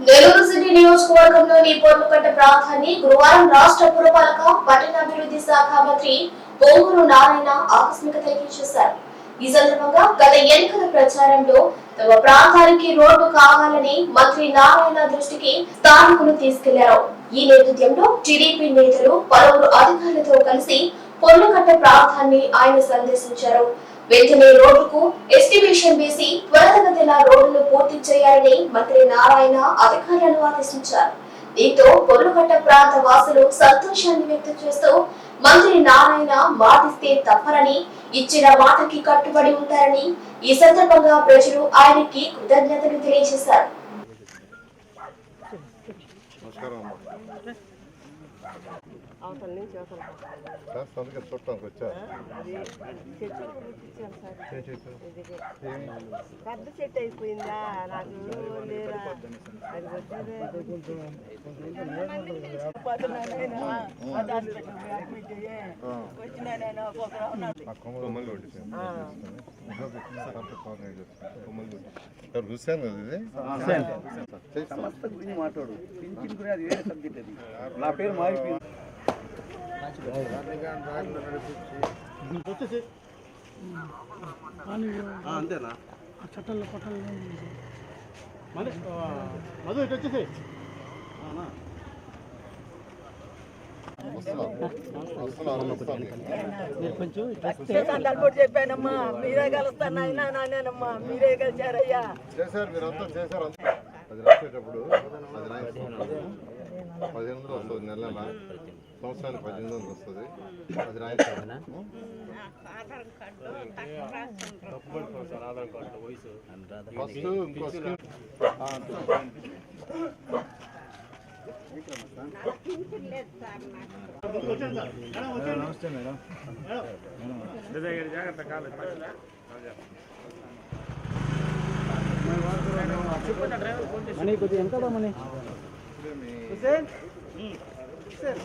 Nellore city నియోజకవర్గంలోని పొర్లుకట్ట ప్రాంతాన్ని గురువారం రాష్ట్ర పురపాలక పట్టణాభివృద్ధి శాఖ మంత్రి బొంగురు నారాయణ ఆకస్మిక తనిఖీ చేశారు. ఈ సందర్భంగా గత ఎన్నికల ప్రచారంలో తమ ప్రాంతానికి రోడ్డు కావాలని మంత్రి నారాయణ దృష్టికి స్థానికులు తీసుకెళ్ళారు. ఈ నేపథ్యంలో టీడీపీ నేతలు పలువురు అధికారులతో కలిసి పొర్లుకట్ట ప్రాంతాన్ని ఆయన సందర్శించారు. వెంటనే రోడ్డుకు ఎస్టిమేషన్ వేసి త్వరగతిన రోడ్డును పూర్తి చేయాలని మంత్రి నారాయణ అధికారులను ఆదేశించారు. దీంతో పొరుగట్ట ప్రాంత వాసులు సంతోషాన్ని వ్యక్తం చేస్తూ మంత్రి నారాయణ మాటిస్తే తప్పరని ఇచ్చిన మాటకి కట్టుబడి ఉంటారని ఈ సందర్భంగా ప్రజలు ఆయనకి కృతజ్ఞతలు తెలియజేశారు. అవతల నుంచి అవతల కాస్త అందుకే చూడటానికి వచ్చా? అది చెట్టు ఇచ్చాను సార్. ఏం చేశావు? ఇదిగో. ఏమి? పెద్ద చెట్టు అయిపోయిందా? నాకు హుస్సేన్ కదా ఇది? చేస్తాను. సమస్త గురించి మాట్లాడు. పింఛన్ గురించి అది వేరే సబ్జెక్ట్ అది. నా పేరు మారిపోయింది. అంతేనా చట్టంలో కొట్టంలో మధు ఇటు వచ్చేసి మీరు కొంచెం సందర్భం చెప్పానమ్మా. మీరే కలుస్తాను అయినా నానేనమ్మా. మీరే కలిసారయ్యా చేశారు మీరు అంతా చేశారు. అది రాసేటప్పుడు అది రాయించుకుంటారు పదిహేను వందలు వస్తుంది నెల నెల సంవత్సరానికి పద్దెనిమిది వందలు వస్తుంది అది రాయించాలి ఫస్ట్ ఇంకో స్కీమ్ మనీ కొద్దిగా ఎంత మనీ ಹುಸೇನ್ ಹುಸೇನ್